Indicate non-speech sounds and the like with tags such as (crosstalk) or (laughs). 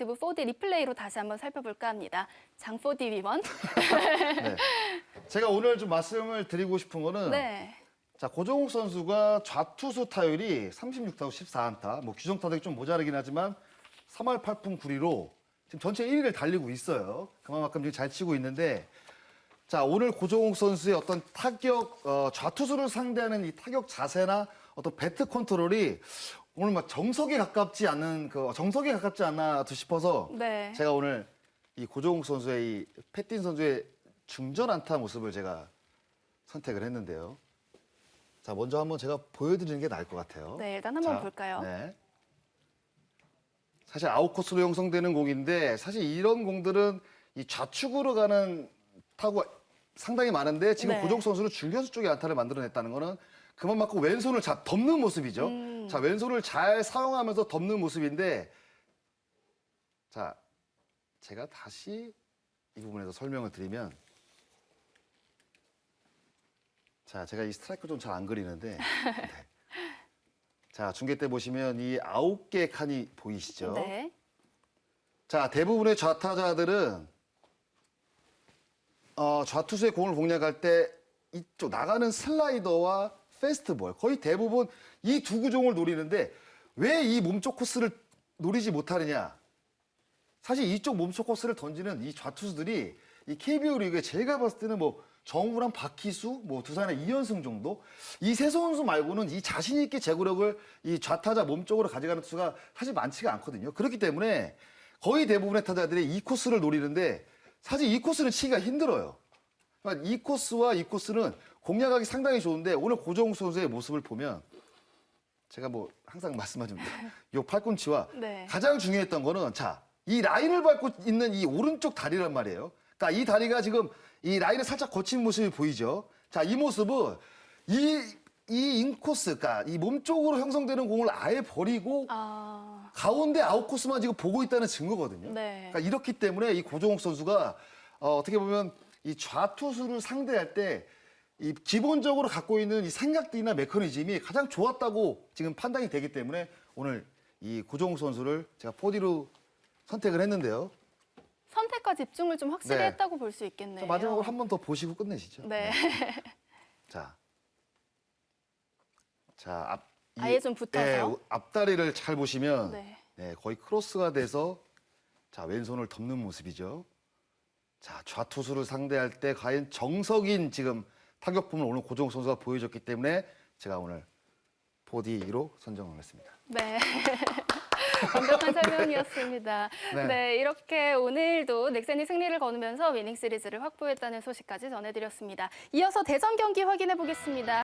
퍼스펙티브 4D 리플레이로 다시 한번 살펴볼까 합니다. 장 4D 위원. (laughs) 네. 제가 오늘 좀 말씀을 드리고 싶은 거는 네. 자 고종욱 선수가 좌투수 타율이 36타수 14안타, 뭐 규정 타격이 좀 모자르긴 하지만 3할 8푼 9리로 지금 전체 1위를 달리고 있어요. 그만큼 지금 잘 치고 있는데 자 오늘 고종욱 선수의 어떤 타격 어, 좌투수를 상대하는 이 타격 자세나 어떤 배트 컨트롤이 오늘 막 정석에 가깝지 않은 그 정석에 가깝지 않나 싶어서 네. 제가 오늘 이 고종욱 선수의 이 패틴 선수의 중전 안타 모습을 제가 선택을 했는데요. 자, 먼저 한번 제가 보여드리는 게 나을 것 같아요. 네, 일단 한번 자, 볼까요? 네. 사실 아웃코스로 형성되는 공인데 사실 이런 공들은 이 좌측으로 가는 타구가 상당히 많은데 지금 네. 고종 선수는 중견수 쪽에 안타를 만들어냈다는 거는 그만큼 왼손을 잘 덮는 모습이죠. 음. 자, 왼손을 잘 사용하면서 덮는 모습인데 자, 제가 다시 이 부분에서 설명을 드리면 자, 제가 이 스트라이크 좀 잘 안 그리는데 (laughs) 네. 자, 중계 때 보시면 이 아홉 개 칸이 보이시죠? 네. 자, 대부분의 좌타자들은 어, 좌투수의 공을 공략할 때 이쪽 나가는 슬라이더와 페스트볼 거의 대부분 이 두 구종을 노리는데 왜 이 몸쪽 코스를 노리지 못하느냐? 사실 이쪽 몸쪽 코스를 던지는 이 좌투수들이 이 KBO 리그에 제가 봤을 때는 뭐 정우랑 박희수, 뭐 두산의 이현승 정도 이 세 선수 말고는 이 자신 있게 제구력을 이 좌타자 몸쪽으로 가져가는 투수가 사실 많지가 않거든요. 그렇기 때문에 거의 대부분의 타자들이 이 코스를 노리는데 사실 이 코스는 치기가 힘들어요. 그러니까 이 코스와 이 코스는 공략하기 상당히 좋은데 오늘 고정욱 선수의 모습을 보면 제가 뭐 항상 말씀하지만 (laughs) 요 팔꿈치와 네. 가장 중요했던 거는 자, 이 라인을 밟고 있는 이 오른쪽 다리란 말이에요. 그러니까 이 다리가 지금 이 라인을 살짝 거친 모습이 보이죠. 자, 이 모습은 이, 이 인코스, 그러니까 이 몸쪽으로 형성되는 공을 아예 버리고 아, 가운데 아웃코스만 지금 보고 있다는 증거거든요. 네. 그러니까 이렇기 때문에 이 고종욱 선수가 어, 어떻게 보면 이 좌투수를 상대할 때 이 기본적으로 갖고 있는 이 생각들이나 메커니즘이 가장 좋았다고 지금 판단이 되기 때문에 오늘 이 고종욱 선수를 제가 4D로 선택을 했는데요. 선택과 집중을 좀 확실히 네. 했다고 볼수 있겠네요. 마지막으로 한 번 더 보시고 끝내시죠. 네. (laughs) 자, 자 앞, 이- 아예 좀 붙어서. 예, 앞다리를 잘 보시면 네. 네, 거의 크로스가 돼서 자 왼손을 덮는 모습이죠. 자 좌투수를 상대할 때 과연 정석인 지금 타격품을 오늘 고종욱 선수가 보여줬기 때문에 제가 오늘 4D로 선정을 했습니다. 네. (laughs) 완벽한 설명이었습니다. 네. 네. 이렇게 오늘도 넥센이 승리를 거두면서 위닝 시리즈를 확보했다는 소식까지 전해드렸습니다. 이어서 대전 경기 확인해 보겠습니다.